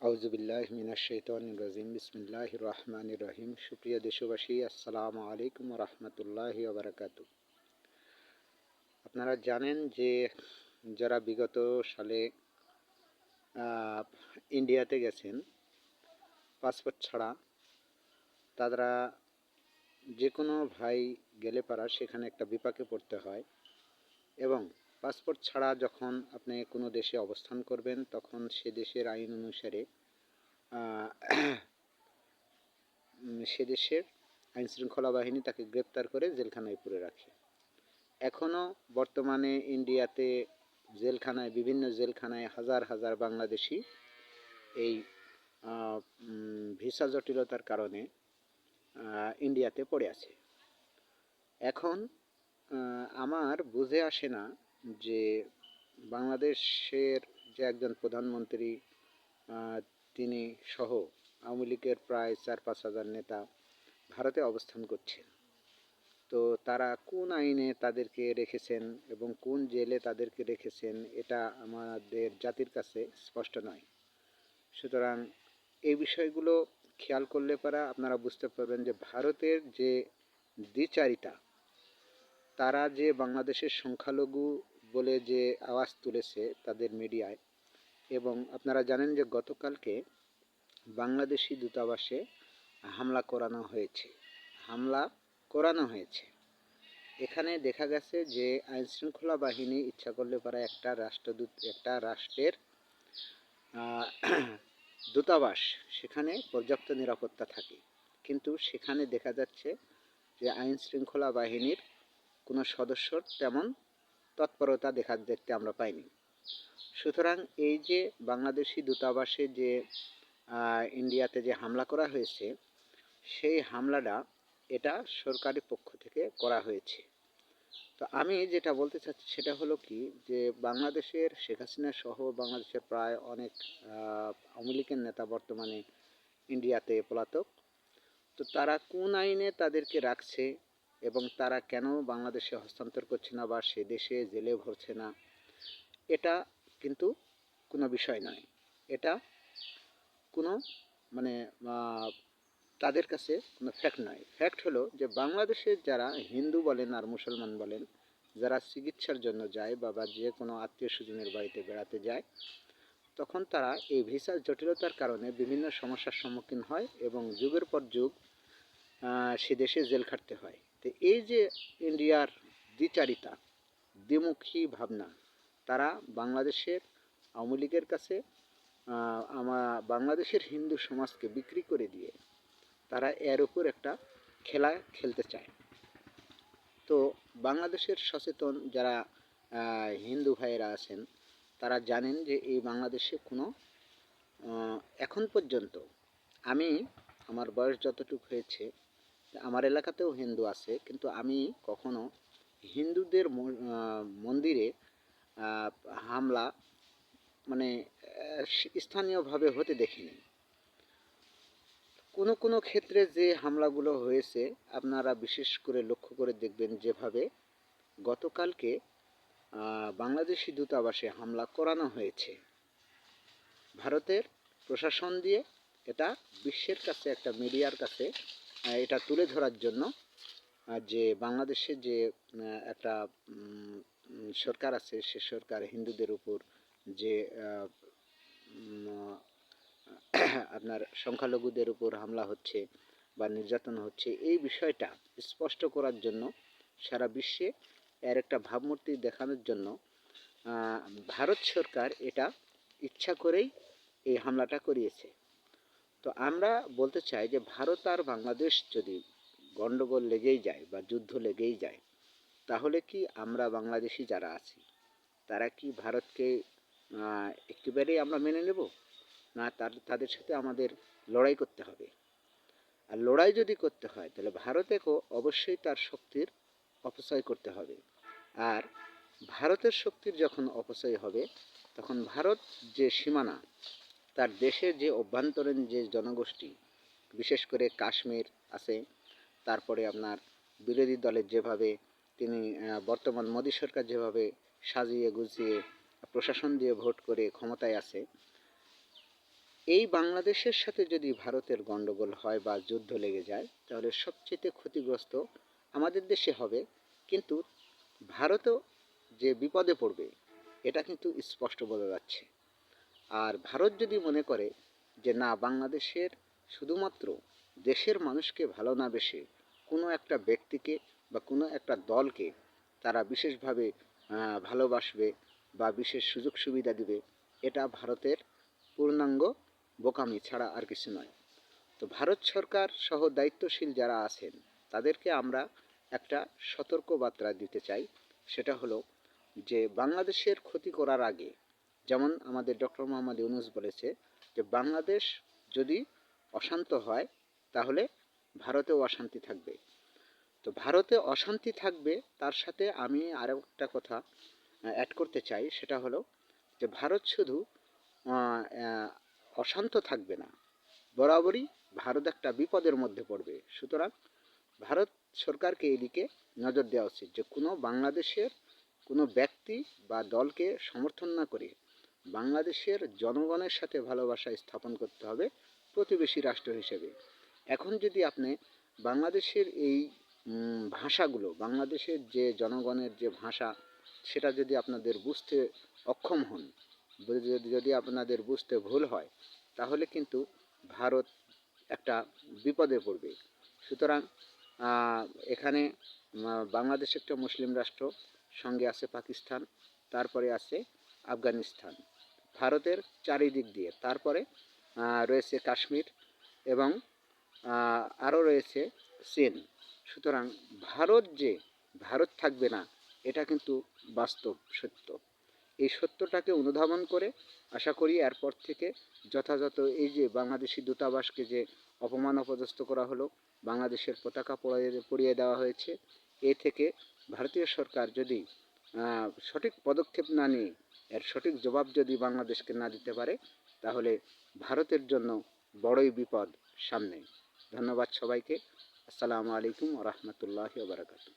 আউজুবিল্লাহ মিনাশাইতান রাজিম। বিসমিল্লাহ রহমান রহিম। সুপ্রিয় দেশবাসী, আসসালামু আলাইকুম রহমতুল্লাহ বারাকাত আপনারা জানেন যে যারা বিগত সালে ইন্ডিয়াতে গেছেন, পাসপোর্ট ছাড়া, তারা যে কোনো ভাই গেলে পারা সেখানে একটা বিপাকে পড়তে হয় এবং পাসপোর্ট ছাড়া যখন আপনি কোনো দেশে অবস্থান করবেন, তখন সে দেশের আইন অনুসারে সে দেশের আইন শৃঙ্খলা বাহিনী তাকে গ্রেপ্তার করে জেলখানায় পুরে রাখে। এখনও বর্তমানে ইন্ডিয়াতে জেলখানায়, বিভিন্ন জেলখানায় হাজার হাজার বাংলাদেশি এই ভিসা জটিলতার কারণে ইন্ডিয়াতে পড়ে আছে। এখন আমার বুঝে আসে না যে বাংলাদেশের যে একজন প্রধানমন্ত্রী তিনি সহ আওয়ামী লীগের প্রায় চার পাঁচ হাজার নেতা ভারতে অবস্থান করছেন। তো তারা কোন আইনে তাদেরকে রেখেছেন এবং কোন জেলে তাদেরকে রেখেছেন এটা আমাদের জাতির কাছে স্পষ্ট নয়। সুতরাং এই বিষয়গুলো খেয়াল করলে পারা আপনারা বুঝতে পারবেন যে ভারতের যে দ্বিচারিতা, তারা যে বাংলাদেশের সংখ্যালঘু বলে যে আওয়াজ তুলেছে তাদের মিডিয়ায়। এবং আপনারা জানেন যে গতকালকে বাংলাদেশি দূতাবাসে হামলা করানো হয়েছে। হামলা করানো হয়েছে। এখানে দেখা গেছে যে আইন শৃঙ্খলা বাহিনী ইচ্ছা করলে পারে একটা রাষ্ট্রদূত, একটা রাষ্ট্রের দূতাবাস সেখানে পর্যাপ্ত নিরাপত্তা থাকে। কিন্তু সেখানে দেখা যাচ্ছে যে আইন শৃঙ্খলা বাহিনীর কোনো সদস্যর তেমন তৎপরতা দেখা দেখতে আমরা পাইনি। সুতরাং এই যে বাংলাদেশি দূতাবাসে যে ইন্ডিয়াতে যে হামলা করা হয়েছে, সেই হামলাটা এটা সরকারি পক্ষ থেকে করা হয়েছে। তো আমি যেটা বলতে চাচ্ছি সেটা হলো কি যে, বাংলাদেশের শেখ হাসিনা সহ বাংলাদেশের প্রায় অনেক আওয়ামী লীগের নেতা বর্তমানে ইন্ডিয়াতে পলাতক। তো তারা কোন আইনে তাদেরকে রাখছে এবং তারা কেন বাংলাদেশে হস্তান্তর করছে না বা সে দেশে জেলে ভরছে না, এটা কিন্তু কোনো বিষয় নয়। এটা কোনো মানে তাদের কাছে কোনো ফ্যাক্ট নয়। ফ্যাক্ট হলো যে বাংলাদেশের যারা হিন্দু বলেন আর মুসলমান বলেন, যারা চিকিৎসার জন্য যায় বা বা যে কোনো আত্মীয় স্বজনের বাড়িতে বেড়াতে যায়, তখন তারা এই ভিসার জটিলতার কারণে বিভিন্ন সমস্যার সম্মুখীন হয় এবং যুগের পর যুগ সে দেশে জেল খাটতে হয়। তো এই যে ইন্ডিয়ার দ্বিচারিতা দ্বিমুখী ভাবনা তারা বাংলাদেশের আওয়ামী লীগের কাছে আহ, আমা বাংলাদেশের হিন্দু সমাজকে বিক্রি করে দিয়ে তারা এর উপর একটা খেলা খেলতে চায়। তো বাংলাদেশের সচেতন যারা হিন্দু ভাইয়েরা আছেন তারা জানেন যে এই বাংলাদেশে কোনো এখন পর্যন্ত আমি আমার বয়স যতটুকু হয়েছে আমার এলাকাতেও হিন্দু আছে, কিন্তু আমি কখনো হিন্দুদের মন্দিরে হামলা মানে স্থানীয়ভাবে হতে দেখিনি। কোনো কোনো ক্ষেত্রে যে হামলাগুলো হয়েছে, আপনারা বিশেষ করে লক্ষ্য করে দেখবেন যেভাবে গতকালকে বাংলাদেশি দূতাবাসে হামলা করানো হয়েছে। ভারতের প্রশাসন দিয়ে এটা বিশ্বের কাছে, একটা মিডিয়ার কাছে এটা তুলে ধরার জন্য যে বাংলাদেশে যে একটা সরকার আছে, সে সরকার হিন্দুদের উপর যে আপনার সংখ্যালঘুদের উপর হামলা হচ্ছে বা নির্যাতন হচ্ছে, এই বিষয়টা স্পষ্ট করার জন্য সারা বিশ্বে এর একটা ভাবমূর্তি দেখানোর জন্য ভারত সরকার এটা ইচ্ছা করেই এই হামলাটা করিয়েছে। তো আমরা বলতে চাই যে ভারত আর বাংলাদেশ যদি গণ্ডগোল লেগেই যায় বা যুদ্ধ লেগেই যায়, তাহলে কি আমরা বাংলাদেশি যারা আছি, তারা কি ভারতকে একেবারেই আমরা মেনে নেব? না, তার, তাদের সাথে আমাদের লড়াই করতে হবে। আর লড়াই যদি করতে হয়, তাহলে ভারতেকেও অবশ্যই তার শক্তির অপচয় করতে হবে। আর ভারতের শক্তির যখন অপচয় হবে, তখন ভারত যে সীমানা তার দেশের যে অভ্যন্তরীণ যে জনগোষ্ঠী, বিশেষ করে কাশ্মীর আছে, তারপরে আপনার বিরোধী দলের যেভাবে তিনি বর্তমান মোদী সরকার যেভাবে সাজিয়ে গুছিয়ে, প্রশাসন দিয়ে ভোট করে ক্ষমতায় আছে, এই বাংলাদেশের সাথে যদি ভারতের গণ্ডগোল হয় বা যুদ্ধ লেগে যায়, তাহলে সবচেয়ে ক্ষতিগ্রস্ত আমাদের দেশে হবে, কিন্তু ভারতও যে বিপদে পড়বে, এটা কিন্তু স্পষ্ট বোঝা যাচ্ছে। আর ভারত যদি মনে করে যে না, বাংলাদেশের শুধুমাত্র দেশের মানুষকে ভালো না বেসে কোনো একটা ব্যক্তিকে বা কোনো একটা দলকে তারা বিশেষভাবে ভালোবাসবে বা বিশেষ সুযোগ সুবিধা দিবে, এটা ভারতের পূর্ণাঙ্গ বোকামি ছাড়া আর কিছু নয়। তো ভারত সরকার সহ দায়িত্বশীল যারা আছেন, তাদেরকে আমরা একটা সতর্ক বার্তা দিতে চাই। সেটা হলো যে, বাংলাদেশের ক্ষতি করার আগে যেমন আমাদের ডক্টর মোহাম্মদ ইউনুস বলেছে যে, বাংলাদেশ যদি অশান্ত হয়, তাহলে ভারতেও অশান্তি থাকবে। তো ভারতে অশান্তি থাকবে, তার সাথে আমি আরও একটা কথা অ্যাড করতে চাই, সেটা হলো যে, ভারত শুধু অশান্ত থাকবে না, বরাবরই ভারত একটা বিপদের মধ্যে পড়বে। সুতরাং ভারত সরকারকে এদিকে নজর দেওয়া উচিত যে, কোনো বাংলাদেশের কোনো ব্যক্তি বা দলকে সমর্থন না করে বাংলাদেশের জনগণের সাথে ভালোবাসা স্থাপন করতে হবে প্রতিবেশী রাষ্ট্র হিসেবে। এখন যদি আপনি বাংলাদেশের এই ভাষাগুলো, বাংলাদেশের যে জনগণের যে ভাষা, সেটা যদি আপনাদের বুঝতে অক্ষম হন, যদি আপনাদের বুঝতে ভুল হয়, তাহলে কিন্তু ভারত একটা বিপদে পড়বে। সুতরাং এখানে বাংলাদেশ একটা মুসলিম রাষ্ট্র, সঙ্গে আছে পাকিস্তান, তারপরে আছে আফগানিস্তান, ভারতের চারিদিক দিয়ে। তারপরে রয়েছে কাশ্মীর এবং আরও রয়েছে চীন। সুতরাং ভারত যে, ভারত থাকবে না, এটা কিন্তু বাস্তব সত্য। এই সত্যটাকে অনুধাবন করে আশা করি এরপর থেকে যথাযথ এই যে বাংলাদেশি দূতাবাসকে যে অপমান অপদস্থ করা হলো, বাংলাদেশের পতাকা পড়িয়ে দেওয়া হয়েছে, এ থেকে ভারতীয় সরকার যদি সঠিক পদক্ষেপ না নিয়ে এর সঠিক জবাব যদি বাংলাদেশকে না দিতে পারে, তাহলে ভারতের জন্য বড়ই বিপদ সামনে। ধন্যবাদ সবাইকে। আসসালামু আলাইকুম রহমতুল্লাহ বারাকাতু